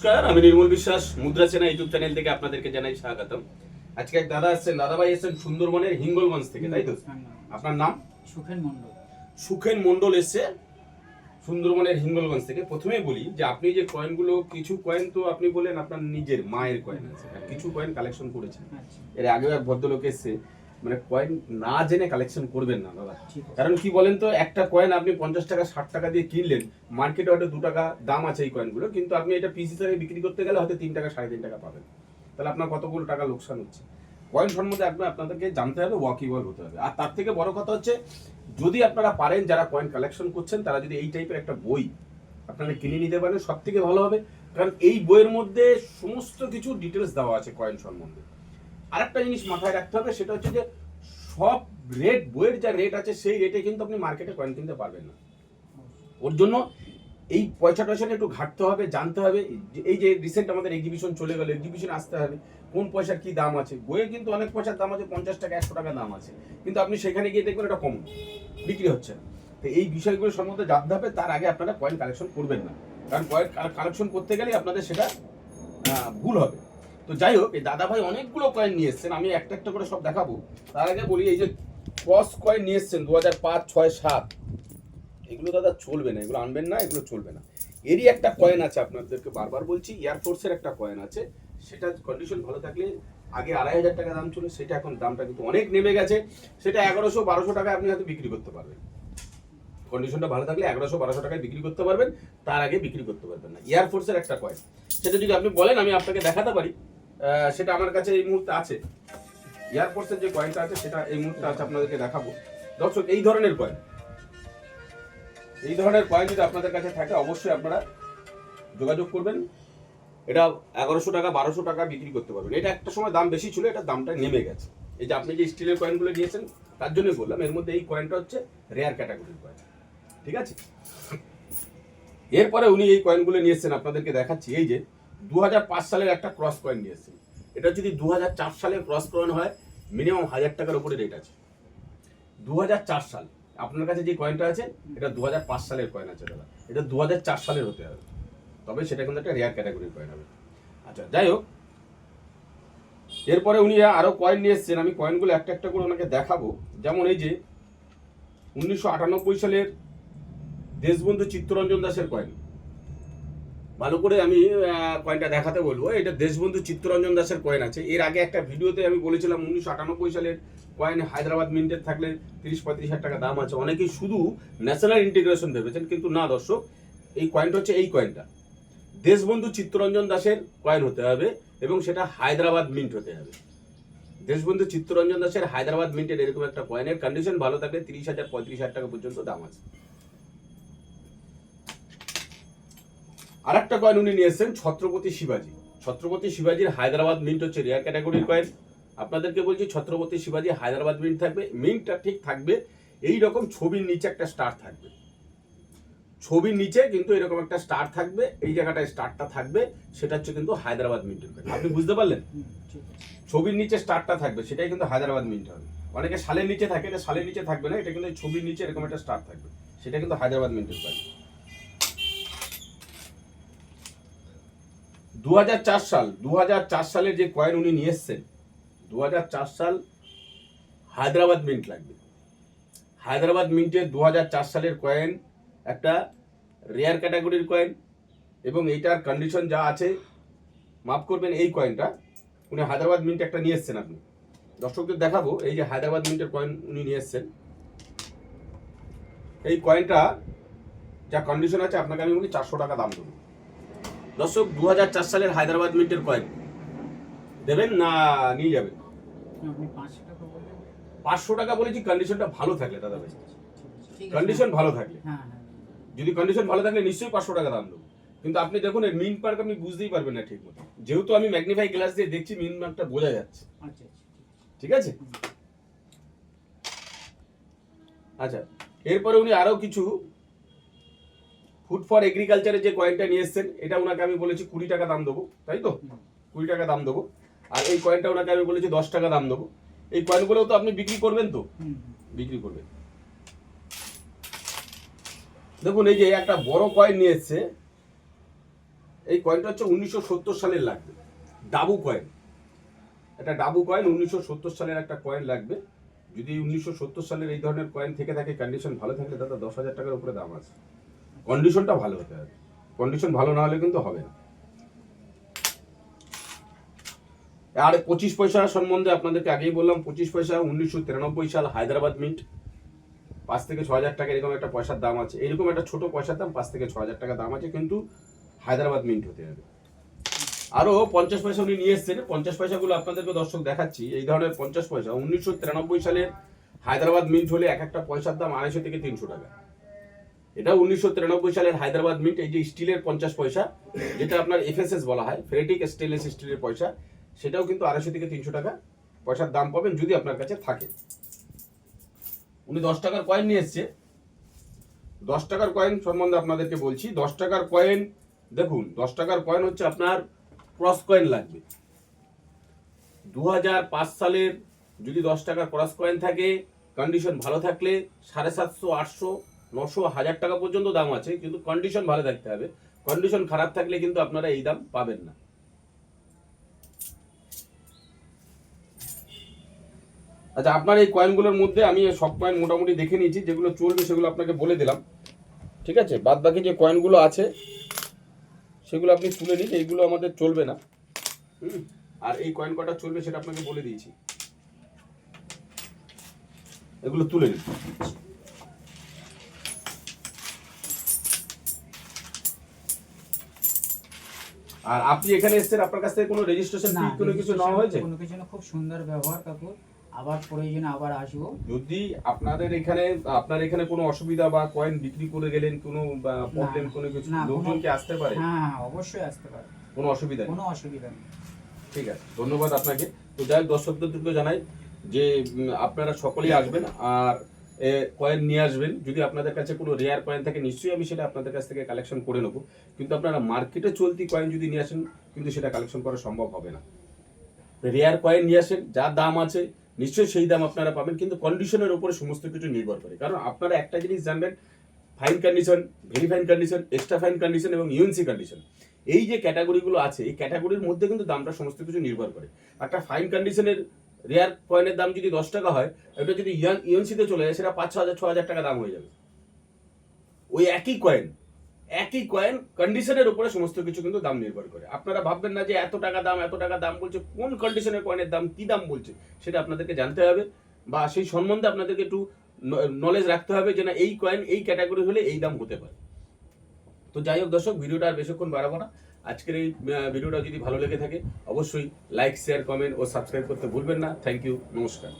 নমস্কার আমি নির্মল বিশ্বাস মুদ্রা সেনা ইউটিউব চ্যানেল থেকে আপনাদেরকে জানাই স্বাগতম। আজকে এক দাদা ভাই এসেছেন সুন্দরবনের হিঙ্গলগঞ্জ থেকে তাই তো? আপনার নাম? সুখেন মন্ডল সুখেন মন্ডল এসছে সুন্দরবনের হিঙ্গলগঞ্জ থেকে। প্রথমেই বলি যে আপনি যে কয়েনগুলো কিছু কয়েন তো আপনি বলেন আপনার নিজের মায়ের কয়েন আছে। কিছু কয়েন কালেকশন করেছেন। আচ্ছা। এর আগেও এক ভদ্রলোক এসছে মানে কয়েন না জেনে কালেকশন করবেন না দাদা। কারণ কি বলেন তো একটা কয়েন আপনি পঞ্চাশ টাকা ষাট টাকা দিয়ে কিনলেন মার্কেটে হয়তো দু টাকা দাম আছে এই কয়েনগুলো কিন্তু আপনি এটা পিস হিসাবে বিক্রি করতে গেলে হয়তো তিন টাকা সাড়ে তিন টাকা পাবেন। তাহলে আপনার কতগুলো টাকা লোকসান হচ্ছে? কয়েন সম্বন্ধে আপনি আপনাদেরকে জানতে হবে ওয়াকিবল হতে হবে। আর তার থেকে বড় কথা হচ্ছে যদি আপনারা পারেন যারা কয়েন কালেকশন করছেন তারা যদি এই টাইপের একটা বই আপনারা কিনে নিতে পারেন সব থেকে ভালো হবে। কারণ এই বইয়ের মধ্যে সমস্ত কিছু ডিটেলস দেওয়া আছে কয়েন সম্বন্ধে। আরেকটা জিনিস মাথায় রাখতে হবে, সেটা হচ্ছে যে সব রেট বইয়ের যা রেট আছে, সেই রেটে কিন্তু আপনি মার্কেটে কয়েন কিনতে পারবেন না। ওর জন্য এই পয়সা টয়সা নিয়ে একটু ঘাটতে হবে, জানতে হবে এই যে রিসেন্ট আমাদের এক্সিবিশন চলে গেল এক্সিবিশন আসতে হবে, কোন পয়সার কি দাম আছে? বইয়ে কিন্তু অনেক পয়সার দাম আছে, পঞ্চাশ টাকা, একশো টাকা দাম আছে। কিন্তু আপনি সেখানে গিয়ে দেখবেন এটা কম, বিক্রি হচ্ছে। তো এই বিষয়গুলো সম্বন্ধে জানতে হবে, তার আগে আপনারা কয়েন কালেকশন করবেন না। কারণ কয়েন কালেকশন করতে গেলে আপনাদের সেটা ভুল হবে। তো যাই হোক, এই দাদা ভাই অনেকগুলো কয়েন নিয়ে এসছেন, আমি একটা একটা করে সব দেখাবো। তার আগে বলি, এই যে ক্রস কয়েন নিয়ে এসছেন দু হাজার পাঁচ, ছয়, সাত, এগুলো দাদা চলবে না, এগুলো আনবেন না, এগুলো চলবে না। এরই একটা কয়েন আছে, আপনাদেরকে বারবার বলছি এয়ারফোর্সের একটা কয়েন আছে সেটা কন্ডিশন ভালো থাকলে আগে আড়াই হাজার টাকা দাম ছিল সেটা এখন দামটা কিন্তু অনেক নেমে গেছে, সেটা এগারোশো বারোশো টাকায় আপনি হয়তো বিক্রি করতে পারবেন। কন্ডিশনটা ভালো থাকলে এগারোশো বারোশো টাকায় বিক্রি করতে পারবেন, তার আগে বিক্রি করতে পারবেন না। এয়ারফোর্সের একটা কয়েন সেটা যদি আপনি বলেন, আমি আপনাকে দেখাতে পারি। সেটা আমার কাছে এই মুহূর্তে আছে। এয়ারফোর্সের যে কয়েনটা আছে, সেটা এই মুহূর্তে আছে আপনাদেরকে দেখাবো। দর্শক, এই ধরনের কয়েন এই ধরনের কয়েন যদি আপনাদের কাছে থাকে, অবশ্যই আপনারা যোগাযোগ করবেন। এটা এগারোশো টাকা, বারোশো টাকা বিক্রি করতে পারবেন। এটা একটা সময় দাম বেশি ছিল, এটা দামটা নেমে গেছে। এই যে আপনি যে স্টিলের কয়েনগুলো নিয়েছেন, তার জন্যই বললাম, এর মধ্যে এই কয়েনটা হচ্ছে রেয়ার ক্যাটাগরির কয়েন ঠিক আছে? এরপরে উনি এই কয়েনগুলো নিয়ে এসেছেন আপনাদেরকে দেখাচ্ছি। এই যে দু হাজার পাঁচ সালের একটা ক্রস কয়েন নিয়ে এসেছেন এটা যদি দু সালের ক্রস কয়েন হয় মিনিমাম হাজার টাকার উপরে রেট আছে। দু হাজার চার সাল, আপনার কাছে যে কয়েনটা আছে, এটা দুহাজার পাঁচ সালের কয়েন আছে দাদা। এটা দুহাজার চার সালের হতে হবে। তবে সেটা কিন্তু একটা রেয়ার ক্যাটাগরির কয়েন হবে। আচ্ছা যাই হোক। এরপরে উনি আরও কয়েন নিয়ে এসেছেন। আমি কয়েনগুলো একটা একটা করে ওনাকে দেখাবো। যেমন এই যে, উনিশশো আটানব্বই সালের দেশবন্ধু চিত্তরঞ্জন দাসের কয়েন ভালো করে আমি কয়েনটা দেখাতে বলব। এটা দেশবন্ধু চিত্তরঞ্জন দাসের কয়েন আছে। এর আগে একটা ভিডিওতে আমি বলেছিলাম উনিশশো আটানব্বই সালের কয়েন হায়দ্রাবাদ মিন্টের থাকলে তিরিশ পঁয়ত্রিশ হাজার টাকা দাম আছে। অনেকেই শুধু ন্যাশনাল ইন্টিগ্রেশন ভেবেছেন, কিন্তু না দর্শক, এই কয়েনটা হচ্ছে এই কয়েনটা দেশবন্ধু চিত্তরঞ্জন দাসের কয়েন হতে হবে এবং সেটা হায়দ্রাবাদ মিন্ট হতে হবে। দেশবন্ধু চিত্তরঞ্জন দাসের হায়দ্রাবাদ মিন্টের এরকম একটা কয়েনের কন্ডিশন ভালো থাকলে তিরিশ হাজার, পঁয়ত্রিশ হাজার টাকা পর্যন্ত দাম আছে। আর একটা কয়েন উনি নিয়ে এসেছেন ছত্রপতি শিবাজি। ছত্রপতি শিবাজির হায়দ্রাবাদ মিন্ট হচ্ছে রেয়ার ক্যাটাগরির কয়েন আপনাদেরকে বলছি ছত্রপতি শিবাজি হায়দ্রাবাদ মিন্ট থাকবে। মিন্টটা ঠিক থাকবে। এই রকম ছবির নিচে একটা স্টার থাকবে। ছবির নিচে কিন্তু এরকম একটা স্টার থাকবে। এই জায়গাটায় স্টারটা থাকবে। সেটা হচ্ছে কিন্তু হায়দ্রাবাদ মিন্টের কয়েন আপনি বুঝতে পারলেন? ছবির নিচে স্টারটা থাকবে। সেটাই কিন্তু হায়দ্রাবাদ মিন্ট হবে। অনেকে সালের নিচে থাকে সালের নিচে থাকবে না। এটা কিন্তু ছবির নিচে এরকম একটা স্টার থাকবে। সেটা কিন্তু হায়দ্রাবাদ মিন্টের কয়েন দু হাজার চার সাল দু সালের যে কয়েন উনি নিয়ে এসছেন দু হাজার চার সাল হায়দ্রাবাদ মিন্ট লাগবে। হায়দ্রাবাদ মিন্টের দু সালের কয়েন, একটা রেয়ার ক্যাটাগরির কয়েন, এবং এইটার কন্ডিশন যা আছে, মাফ করবেন, এই কয়েনটা উনি হায়দ্রাবাদ মিন্ট একটা নিয়ে এসছেন আপনি। দর্শকদের দেখাবো, এই যে হায়দ্রাবাদ মিন্টের কয়েন উনি নিয়ে এসছেন। এই কয়েনটা, যা কন্ডিশন আছে, আপনাকে আমি বলি চারশো টাকা দাম দেবো। দর্শক দু সালের হায়দ্রাবাদ মিন্টের কয়েন দেবেন না নিয়ে যাবেন? পাঁচশো টাকা বলেছি কন্ডিশনটা ভালো থাকলে দাদা ভাই কন্ডিশন ভালো থাকলে। হ্যাঁ হ্যাঁ যদি কন্ডিশন ভালো থাকলে নিশ্চয়ই পাঁচশো টাকা দাম দেবো। কিন্তু আপনি দেখুন এর মিন পার্ক আপনি বুঝতেই পারবেন না ঠিক মতো। যেহেতু আমি ম্যাগনিফাই গ্লাস দিয়ে দেখছি মিন মার্কটা বোঝা যাচ্ছে। আচ্ছা আচ্ছা ঠিক আছে। আচ্ছা এরপরে উনি আরও কিছু ফুড ফর এগ্রিকালচারের যে কয়েনটা নিয়ে এসেছেন এটা ওনাকে আমি বলেছি কুড়ি টাকা দাম দেবো তাই তো? কুড়ি টাকা দাম দেবো। আর এই কয়েনটা ওনাকে আমি বলেছি দশ টাকা দাম দেবো। এই কয়েনগুলোও তো আপনি বিক্রি করবেন তো। বিক্রি করবেন। দেখুন এই যে একটা বড় কয়েন নিয়ে এসছে এই কয়েনটা হচ্ছে উনিশশো সত্তর সালের লাগবে। ডাবু কয়েন এটা ডাবু কয়েন উনিশশো সত্তর সালের একটা কয়েন লাগবে। যদি উনিশশো সত্তর সালের এই ধরনের কয়েন থেকে থাকে কন্ডিশন ভালো থাকলে দাদা দশ হাজার টাকার উপরে দাম আছে। কন্ডিশনটা ভালো হতে হবে। কন্ডিশন ভালো না হলে কিন্তু হবে না। আর পঁচিশ পয়সা সম্বন্ধে আপনাদেরকে আগেই বললাম, পঁচিশ পয়সা উনিশশো তিরানব্বই সাল হায়দ্রাবাদ মিন্ট পাঁচ থেকে ছ হাজার টাকা এরকম একটা পয়সার দাম আছে। এরকম একটা ছোট পয়সার দাম পাঁচ থেকে ছ হাজার টাকা দাম আছে, কিন্তু হায়দ্রাবাদ মিন্ট হতে হবে। আরও পঞ্চাশ পয়সা উনি নিয়ে এসছেন। পঞ্চাশ পয়সাগুলো আপনাদেরকে দর্শক দেখাচ্ছি। এই ধরনের পঞ্চাশ পয়সা উনিশশো তিরানব্বই সালের হায়দ্রাবাদ মিন্ট হলে এক একটা পয়সার দাম আড়াইশো থেকে তিনশো টাকা। এটা উনিশশো তিরানব্বই সালের হায়দ্রাবাদ মিন্ট, এই যে স্টিলের পঞ্চাশ পয়সা, যেটা আপনার এফএসএস বলা হয় ফেরেটিক স্টেনলেস স্টিলের পয়সা, সেটাও কিন্তু আড়াইশো থেকে তিনশো টাকা পয়সার দাম পাবেন যদি আপনার কাছে থাকে। উনি দশ টাকার কয়েন নিয়ে এসছে। দশ টাকার কয়েন সম্বন্ধে আপনাদেরকে বলছি, দশ টাকার কয়েন দেখুন, দশ টাকার কয়েন হচ্ছে আপনার ক্রস কয়েন লাগবে। দু সালের যদি দশ টাকার ক্রস কয়েন থাকে কন্ডিশন ভালো থাকলে সাড়ে সাতশো, আটশো নশো হাজার টাকা পর্যন্ত দাম আছে, কিন্তু কন্ডিশন ভালো থাকতে হবে। কন্ডিশন খারাপ থাকলে কিন্তু আপনারা এই দাম পাবেন না। আচ্ছা আপনার এই কয়েনগুলোর মধ্যে আমি সব কয়েন মোটামুটি দেখে নিয়েছি, যেগুলো চলবে সেগুলো আপনাকে বলে দিলাম। ঠিক আছে? বাদ বাকি যে কয়েনগুলো আছে, সেগুলো আপনি তুলে নিন, এইগুলো আমাদের চলবে না। হুম? আর এই কয়েন কটা চলবে সেটা আপনাকে বলে দিয়েছি। এগুলো তুলে নিন। আর আপনি এখানে এসেছেন আপনার কাছ থেকে কোনো রেজিস্ট্রেশন ফি কোনো কিছু নেওয়া হয়েছে? কোনো কিছু না খুব সুন্দর ব্যবহার কাকু। আবার প্রয়োজনে আবার আসব। যদি আপনাদের এখানে আপনার এখানে কোনো অসুবিধা বা কয়েন বিক্রি করে গেলেন কোনো প্রবলেম কোনো কিছু লোকজন কি আসতে পারে? হ্যাঁ হ্যাঁ অবশ্যই আসতে পারে। কোনো অসুবিধা কোনো অসুবিধা নেই। ঠিক আছে ধন্যবাদ আপনাকে। তো যাই হোক দর্শকদেরকে জানাই যে আপনারা সকলেই আসবেন আর কয়েন নিয়ে আসবেন। যদি আপনাদের কাছে কোনো রেয়ার কয়েন থাকে, নিশ্চয়ই আমি সেটা আপনাদের কাছ থেকে কালেকশন করে নেব। কিন্তু আপনারা মার্কেটে চলতি কয়েন যদি নিয়ে আসেন, কিন্তু সেটা কালেকশন করা সম্ভব হবে না। রেয়ার কয়েন নিয়ে আসেন, যা দাম আছে, নিশ্চয়ই সেই দাম আপনারা পাবেন, কিন্তু কন্ডিশনের উপরে সমস্ত কিছু নির্ভর করে। কারণ আপনারা একটা জিনিস জানবেন fine condition very fine condition extra fine condition এবং ইউএনসি কন্ডিশন এই যে ক্যাটাগরিগুলো আছে, এই ক্যাটাগরির মধ্যে কিন্তু দামটা সমস্ত কিছু নির্ভর করে। একটা ফাইন কন্ডিশনের রেয়ার কয়েনের দাম যদি দশ টাকা হয়, ওটা যদি ইউএনসিতে চলে যায়, সেটা পাঁচ ছ হাজার ছ হাজার টাকা দাম হয়ে যাবে। ওই একই কয়েন একই কয়েন কন্ডিশনের উপরে সমস্ত কিছু কিন্তু দাম নির্ভর করে। আপনারা ভাববেন না যে এত টাকা দাম, এত টাকা দাম বলছে, কোন কন্ডিশনের কয়েনের দাম, কি দাম বলছে, সেটা আপনাদেরকে জানতে হবে বা সেই সম্বন্ধে আপনাদেরকে একটু নলেজ রাখতে হবে যে না, এই কয়েন, এই ক্যাটাগরি হলে এই দাম হতে পারে। তো যাই হোক দর্শক, ভিডিওটা আর বেশিক্ষণ বাড়াবো না। আজকের এই ভিডিওটা যদি ভালো লেগে থাকে, অবশ্যই লাইক শেয়ার কমেন্ট ও সাবস্ক্রাইব করতে ভুলবেন না। থ্যাংক ইউ নমস্কার।